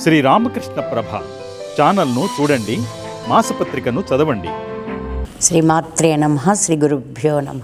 శ్రీ రామకృష్ణ ప్రభ ఛానల్ను చూడండి మాసపత్రికను చదవండి. శ్రీ మాత్రే నమ శ్రీ గురుభ్యో నమ.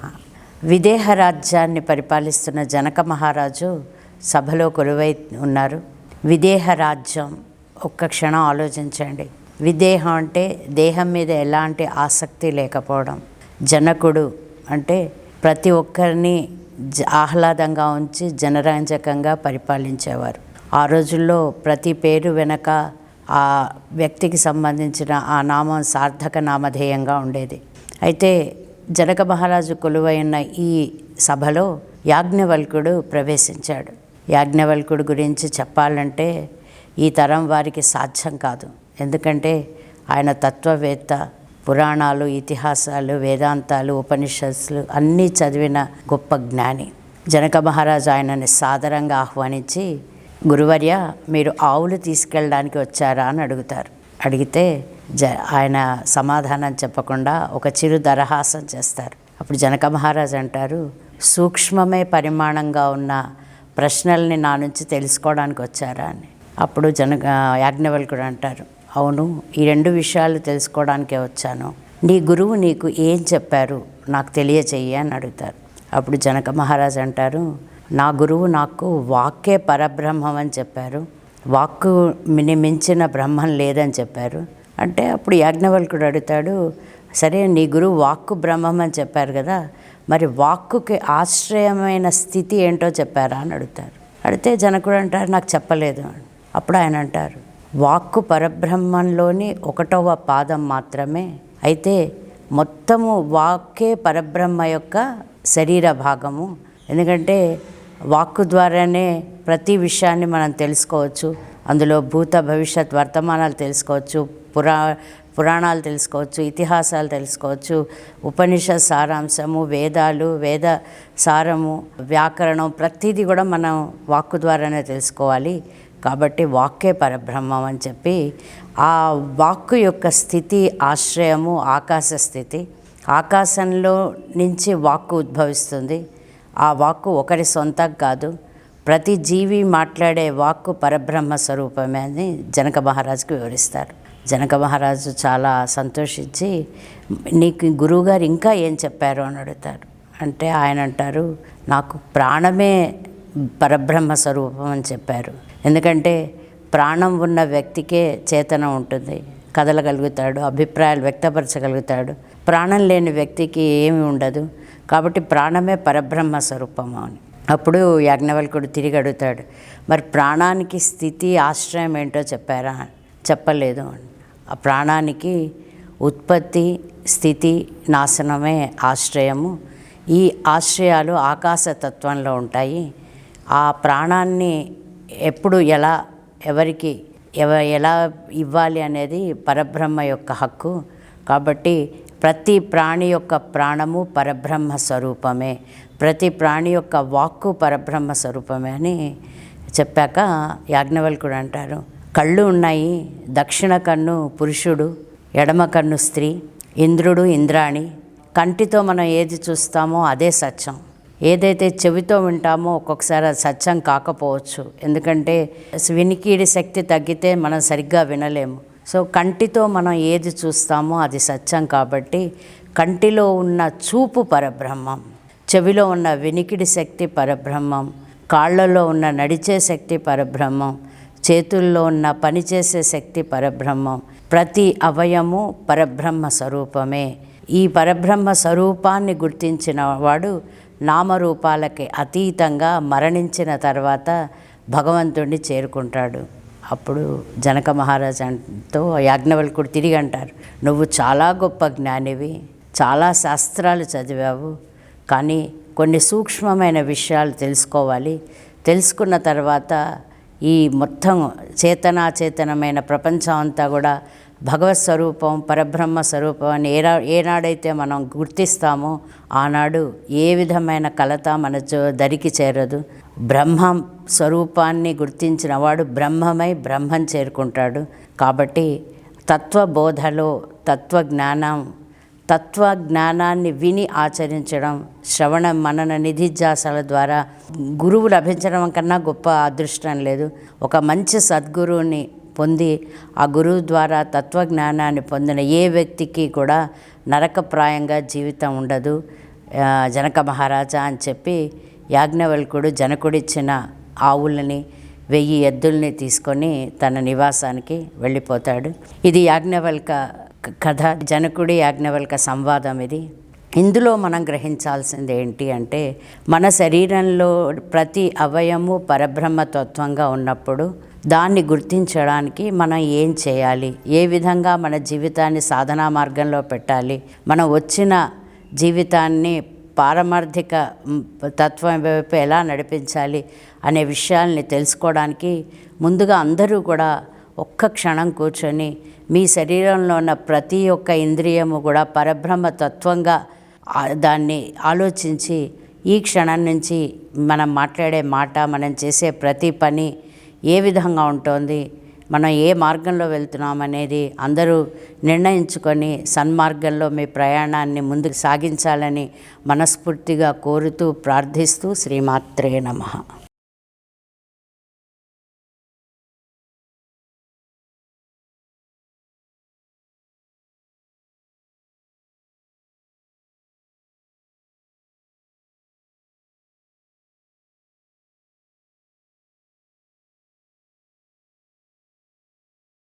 విదేహ రాజ్యాన్ని పరిపాలిస్తున్న జనక మహారాజు సభలో కొలువై ఉన్నారు. విదేహ రాజ్యం ఒక్క క్షణం ఆలోచించండి. విదేహం అంటే దేహం మీద ఎలాంటి ఆసక్తి లేకపోవడం. జనకుడు అంటే ప్రతి ఒక్కరిని జ- ఆహ్లాదంగా ఉంచి జనరంజకంగా పరిపాలించేవారు. ఆ రోజుల్లో ప్రతి పేరు వెనక ఆ వ్యక్తికి సంబంధించిన ఆ నామం సార్థక నామధేయంగా ఉండేది. అయితే జనక మహారాజు కొలువైన ఈ సభలో యాజ్ఞవల్కుడు ప్రవేశించాడు. యాజ్ఞవల్కుడు గురించి చెప్పాలంటే ఈ తరం వారికి సాధ్యం కాదు. ఎందుకంటే ఆయన తత్వవేత్త పురాణాలు ఇతిహాసాలు వేదాంతాలు ఉపనిషత్తులు అన్నీ చదివిన గొప్ప జ్ఞాని. జనక మహారాజు ఆయనని సాదరంగా ఆహ్వానించి గురువర్య మీరు ఆవులు తీసుకెళ్ళడానికి వచ్చారా అని అడుగుతారు. అడిగితే జ ఆయన సమాధానం చెప్పకుండా ఒక చిరు దరహాసం చేస్తారు. అప్పుడు జనక మహారాజు అంటారు సూక్ష్మమే పరిమాణంగా ఉన్న ప్రశ్నల్ని నా నుంచి తెలుసుకోవడానికి వచ్చారా అని. అప్పుడు జన యాజ్ఞవల్కుడు అంటారు అవును ఈ రెండు విషయాలు తెలుసుకోవడానికే వచ్చాను. నీ గురువు నీకు ఏం చెప్పారు? నాకు తెలియచేయి అని అడుగుతారు. అప్పుడు జనక మహారాజు అంటారు నా గురువు నాకు వాక్కే పరబ్రహ్మం అని చెప్పారు. వాక్కు మిని మించిన బ్రహ్మం లేదని చెప్పారు. అంటే అప్పుడు యాజ్ఞవల్కుడు అడుగుతాడు సరే నీ గురువు వాక్కు బ్రహ్మం అని చెప్పారు కదా మరి వాక్కుకి ఆశ్రయమైన స్థితి ఏంటో చెప్పారా అని అడుగుతారు. అడిగితే జనకుడు అంటారు నాకు చెప్పలేదు అని. అప్పుడు ఆయన అంటారు వాక్కు పరబ్రహ్మంలోని ఒకటవ పాదం మాత్రమే అయితే మొత్తము వాక్కే పరబ్రహ్మ యొక్క శరీర భాగము. ఎందుకంటే వాక్కు ద్వారానే ప్రతి విషయాన్ని మనం తెలుసుకోవచ్చు. అందులో భూత భవిష్యత్ వర్తమానాలు తెలుసుకోవచ్చు పురా పురాణాలు తెలుసుకోవచ్చు ఇతిహాసాలు తెలుసుకోవచ్చు ఉపనిషత్ సారాంశము వేదాలు వేద సారము వ్యాకరణం ప్రతిదీ కూడా మనం వాక్కు ద్వారానే తెలుసుకోవాలి. కాబట్టి వాక్కే పరబ్రహ్మం అని చెప్పి ఆ వాక్కు యొక్క స్థితి ఆశ్రయము ఆకాశ స్థితి ఆకాశంలో నుంచి వాక్కు ఉద్భవిస్తుంది. ఆ వాక్కు ఒకరి సొంతం కాదు ప్రతి జీవి మాట్లాడే వాక్కు పరబ్రహ్మ స్వరూపమే అని జనక మహారాజుకు వివరిస్తారు. జనక మహారాజు చాలా సంతోషించి నీకు గురువుగారు ఇంకా ఏం చెప్పారు? అని అడుగుతారు. అంటే ఆయన అంటారు నాకు ప్రాణమే పరబ్రహ్మ స్వరూపం అని చెప్పారు. ఎందుకంటే ప్రాణం ఉన్న వ్యక్తికే చేతన ఉంటుంది. కదలగలుగుతాడు అభిప్రాయాలు వ్యక్తపరచగలుగుతాడు. ప్రాణం లేని వ్యక్తికి ఏమి ఉండదు. కాబట్టి ప్రాణమే పరబ్రహ్మ స్వరూపము అని. అప్పుడు యాజ్ఞవల్కుడు తిరిగి అడుగుతాడు మరి ప్రాణానికి స్థితి ఆశ్రయం ఏంటో చెప్పారా? చెప్పలేదు అని. ఆ ప్రాణానికి ఉత్పత్తి స్థితి నాశనమే ఆశ్రయము. ఈ ఆశ్రయాలు ఆకాశతత్వంలో ఉంటాయి. ఆ ప్రాణాన్ని ఎప్పుడు ఎలా ఎవరికి ఎవ ఎలా ఇవ్వాలి అనేది పరబ్రహ్మ యొక్క హక్కు. కాబట్టి ప్రతి ప్రాణి యొక్క ప్రాణము పరబ్రహ్మ స్వరూపమే. ప్రతి ప్రాణి యొక్క వాక్కు పరబ్రహ్మ స్వరూపమే అని చెప్పాక యాజ్ఞవల్కుడు అంటారు. కళ్ళు ఉన్నాయి దక్షిణ కన్ను పురుషుడు ఎడమ కన్ను స్త్రీ ఇంద్రుడు ఇంద్రాణి. కంటితో మనం ఏది చూస్తామో అదే సత్యం. ఏదైతే చెవితో వింటామో ఒక్కొక్కసారి అది సత్యం కాకపోవచ్చు. ఎందుకంటే వినికిడి శక్తి తగ్గితే మనం సరిగ్గా వినలేము. సో కంటితో మనం ఏది చూస్తామో అది సత్యం కాబట్టి కంటిలో ఉన్న చూపు పరబ్రహ్మం చెవిలో ఉన్న వినికిడి శక్తి పరబ్రహ్మం కాళ్ళలో ఉన్న నడిచే శక్తి పరబ్రహ్మం చేతుల్లో ఉన్న పనిచేసే శక్తి పరబ్రహ్మం ప్రతి అవయము పరబ్రహ్మ స్వరూపమే. ఈ పరబ్రహ్మ స్వరూపాన్ని గుర్తించిన వాడు నామరూపాలకి అతీతంగా మరణించిన తర్వాత భగవంతుణ్ణి చేరుకుంటాడు. అప్పుడు జనక మహారాజుతో యాజ్ఞవల్కుడు తిరిగి అంటారు నువ్వు చాలా గొప్ప జ్ఞానివి చాలా శాస్త్రాలు చదివావు కానీ కొన్ని సూక్ష్మమైన విషయాలు తెలుసుకోవాలి. తెలుసుకున్న తర్వాత ఈ మొత్తం చేతనాచేతనమైన ప్రపంచం అంతా కూడా భగవత్ స్వరూపం పరబ్రహ్మ స్వరూపం అని ఏనా ఏనాడైతే మనం గుర్తిస్తామో ఆనాడు ఏ విధమైన కలత మన దరికి చేరదు. బ్రహ్మం స్వరూపాన్ని గుర్తించిన వాడు బ్రహ్మమై బ్రహ్మం చేరుకుంటాడు. కాబట్టి తత్వబోధలో తత్వజ్ఞానం తత్వ జ్ఞానాన్ని విని ఆచరించడం శ్రవణ మనన నిధిధ్యాసాల ద్వారా గురువు లభించడం కన్నా గొప్ప అదృష్టం లేదు. ఒక మంచి సద్గురువుని పొంది ఆ గురువు ద్వారా తత్వజ్ఞానాన్ని పొందిన ఏ వ్యక్తికి కూడా నరకప్రాయంగా జీవితం ఉండదు. జనక మహారాజా అని చెప్పి యాజ్ఞవల్కుడు జనకుడిచ్చిన ఆవులని వెయ్యి ఎద్దుల్ని తీసుకొని తన నివాసానికి వెళ్ళిపోతాడు. ఇది యాజ్ఞవల్క కథ జనకుడి యాజ్ఞవల్క సంవాదం ఇది. ఇందులో మనం గ్రహించాల్సింది ఏంటి అంటే మన శరీరంలో ప్రతి అవయము పరబ్రహ్మతత్వంగా ఉన్నప్పుడు దాన్ని గుర్తించడానికి మనం ఏం చేయాలి? ఏ విధంగా మన జీవితాన్ని సాధనా మార్గంలో పెట్టాలి? మనం వచ్చిన జీవితాన్ని పారమార్థిక తత్వం వైపు ఎలా నడిపించాలి అనే విషయాల్ని తెలుసుకోవడానికి ముందుగా అందరూ కూడా ఒక్క క్షణం కూర్చొని మీ శరీరంలో ఉన్న ప్రతి ఒక్క ఇంద్రియము కూడా పరబ్రహ్మ తత్వంగా దాన్ని ఆలోచించి ఈ క్షణం నుంచి మనం మాట్లాడే మాట మనం చేసే ప్రతి పని ఏ విధంగా ఉంటుంది మనం ఏ మార్గంలో వెళ్తున్నాం అనేది అందరూ నిర్ణయించుకొని సన్మార్గంలో మీ ప్రయాణాన్ని ముందుకు సాగించాలని మనస్ఫూర్తిగా కోరుతూ ప్రార్థిస్తూ శ్రీమాత్రే నమః.